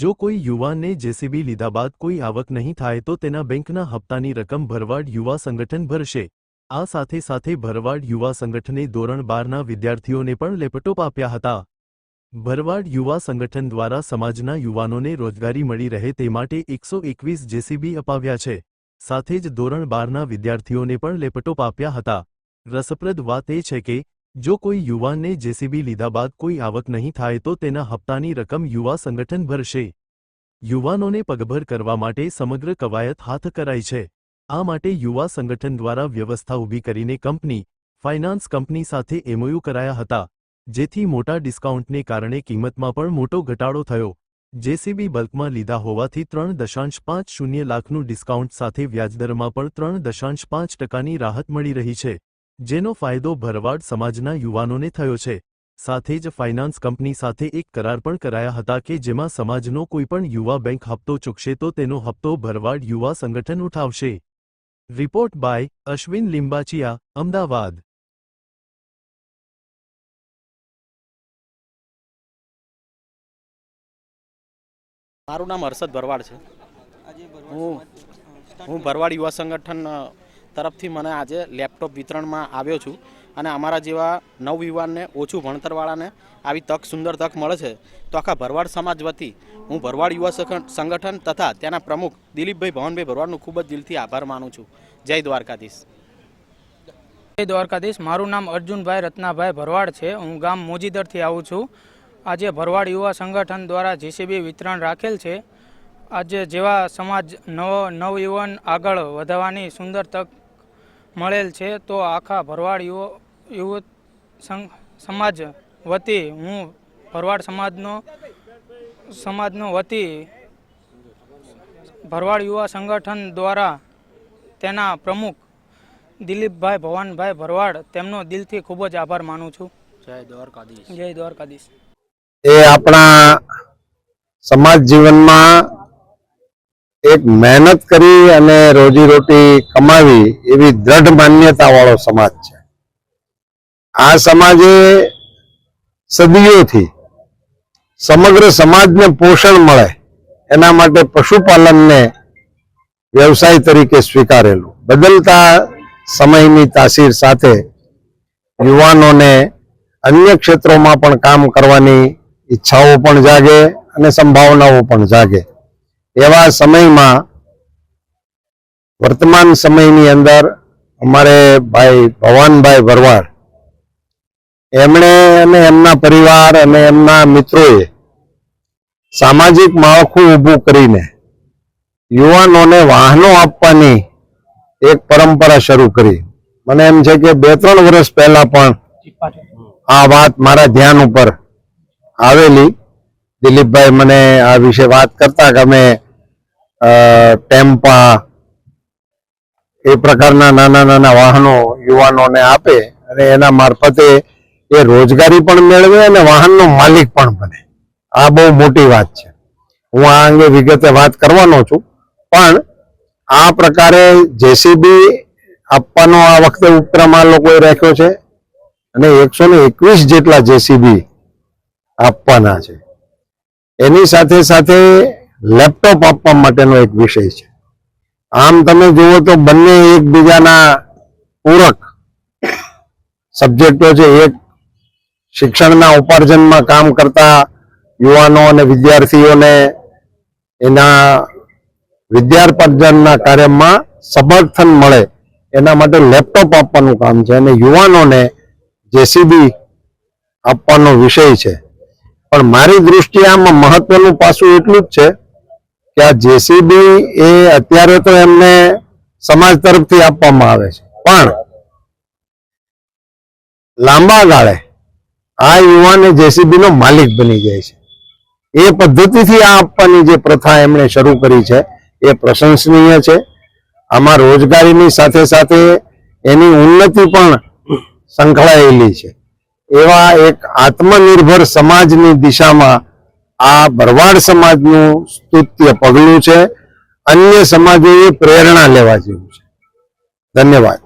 જો કોઈ યુવાનને જેસીબી લીધા બાદ કોઈ આવક નહીં થાય તો તેના બેંકના હપ્તાની રકમ ભરવાડ યુવા સંગઠન ભરશે. આ સાથે સાથે ભરવાડ યુવા સંગઠને ધોરણ બારના વિદ્યાર્થીઓને પણ લેપટોપ આપ્યા હતા. ભરવાડ યુવા સંગઠન દ્વારા સમાજના યુવાનોને રોજગારી મળી રહે તે માટે એકસો એકવીસ જેસીબી અપાવ્યા છે. સાથે જ ધોરણ બારના વિદ્યાર્થીઓને પણ લેપટોપ આપ્યા હતા. રસપ્રદ વાત એ છે કે જો કોઈ યુવાનને જેસીબી લીધા બાદ કોઈ આવક નહીં થાય તો તેના હપ્તાની રકમ યુવા સંગઠન ભરશે. યુવાનોને પગભર કરવા માટે સમગ્ર કવાયત હાથ કરાઈ છે. આ માટે યુવા સંગઠન દ્વારા વ્યવસ્થા ઊભી કરીને કંપની, ફાઇનાન્સ કંપની સાથે એમઓયુ કરાયા હતા, જેથી મોટા ડિસ્કાઉન્ટને કારણે કિંમતમાં પણ મોટો ઘટાડો થયો. જેસીબી બલ્કમાં લીધા હોવાથી ત્રણ દશાંશ પાંચ શૂન્ય લાખનું ડિસ્કાઉન્ટ સાથે વ્યાજદરમાં પણ ત્રણ દશાંશ પાંચ ટકાની રાહત મળી રહી છે. જેનો ફાયદો ભરવાડ સમાજના યુવાનોને થયો છે. સાથે જ ફાઇનાન્સ કંપની સાથે એક કરાર પણ કરાયા હતા કે જેમાં સમાજનો કોઈપણ યુવા બેંક હપ્તો ચૂકશે તો તેનો હપ્તો ભરવાડ યુવા સંગઠન ઉઠાવશે. Report by Ashwin Limbachiya Ahmedabad. મારું નામ હર્ષદ ભરવાડ છે. હું ભરવાડ હું ભરવાડ યુવા સંગઠન તરફથી મને આજે લેપટોપ વિતરણમાં આવ્યો છું અને અમારા જેવા નવયુવાનને, ઓછું ભણતરવાળાને આવી તક, સુંદર તક મળે છે. તો આખા ભરવાડ સમાજ વતી હું ભરવાડ યુવા સંગઠન- તથા તેના પ્રમુખ દિલીપભાઈ ભવનભાઈ ભરવાડનું ખૂબ જ દિલથી આભાર માનું છું. જય દ્વારકાધીશ. જય દ્વારકાધીશ. મારું નામ અર્જુનભાઈ રત્નાભાઈ ભરવાડ છે. હું ગામ મોજીદરથી આવું છું. આજે ભરવાડ યુવા સંગઠન દ્વારા જીસીબી વિતરણ રાખેલ છે. આજે જેવા સમાજ, નવ, નવયુવાન આગળ વધવાની સુંદર તક મળેલ છે તો આખા ભરવાડ યુવ સંઘ સમાજ વતી હું ભરવાડ સમાજનો સમાજનો વતી ભરવાડ યુવા સંગઠન દ્વારા તેના પ્રમુખ દિલીપભાઈ ભવાનભાઈ ભરવાડ તેમનો દિલથી ખૂબ જ આભાર માનું છું. જય દ્વારકાધીશ. જય દ્વારકાધીશ. એ આપણા સમાજ જીવનમાં એક મહેનત કરી અને રોજીરોટી કમાવી એવી દ્રઢ માન્યતા વાળો સમાજ છે. આ સમાજે સદીઓથી સમગ્ર સમાજને પોષણ મળે એના માટે પશુપાલનને વ્યવસાય તરીકે સ્વીકારેલું. બદલતા સમયની તાસીર સાથે યુવાનોને અન્ય ક્ષેત્રોમાં પણ કામ કરવાની ઈચ્છાઓ પણ જાગે અને સંભાવનાઓ પણ જાગે. એવા સમયમાં વર્તમાન સમયની અંદર અમારે ભાઈ ભવાનભાઈ ભરવાડ એમણે અને એમના પરિવાર અને એમના મિત્રોએ સામાજિક માળખું ઊભું કરીને યુવાનોને વાહનો આપવાની એક પરંપરા શરૂ કરી. મને એમ છે કે બે ત્રણ વર્ષ પહેલા પણ આ વાત મારા ધ્યાન ઉપર આવેલી. દિલીપભાઈ મને આ વિશે વાત કરતા કે અમે ટેમ્પા, એ પ્રકારના નાના નાના વાહનો યુવાનોને આપે અને એના મારફતે એ રોજગારી પણ મેળવે અને વાહનનો માલિક પણ બને. આ બહુ મોટી વાત છે. હું આ અંગે વિગતે વાત કરવાનો છું, પણ આ પ્રકારે જેસીબી આપવાનો આ વખતે ઉપક્રમ આ લોકોએ રાખ્યો છે અને એકસો ને એકવીસ જેટલા જેસીબી આપવાના છે. એની સાથે સાથે લેપટોપ આપવા માટેનો એક વિષય છે. આમ તમે જુઓ તો બંને એકબીજાના પૂરક સબ્જેક્ટો છે. એક શિક્ષણના ઉપાર્જનમાં કામ કરતા યુવાનો અને વિદ્યાર્થીઓને એના વિદ્યાર્પર્જનના કાર્યમાં સમર્થન મળે એના માટે લેપટોપ આપવાનું કામ છે. અને યુવાનોને જેસીબી આપવાનો વિષય છે. પણ મારી દૃષ્ટિએ આમાં મહત્વનું પાસું એટલું જ છે કે આ જેસીબી એ અત્યારે તો એમને સમાજ તરફથી આપવામાં આવે છે. પણ લાંબા ગાળે આ યુવાને જેસીબી નો માલિક બની જાય છે. એ પદ્ધતિથી આ આપવાની જે પ્રથા એમણે શરૂ કરી છે એ પ્રશંસનીય છે. આમાં રોજગારીની સાથે સાથે એની ઉન્નતિ પણ સંકળાયેલી છે. એવા એક આત્મનિર્ભર સમાજની દિશામાં આ ભરવાડ સમાજનું સ્તુત્ય પગલું છે. અન્ય સમાજોએ પ્રેરણા લેવા જેવું છે. ધન્યવાદ.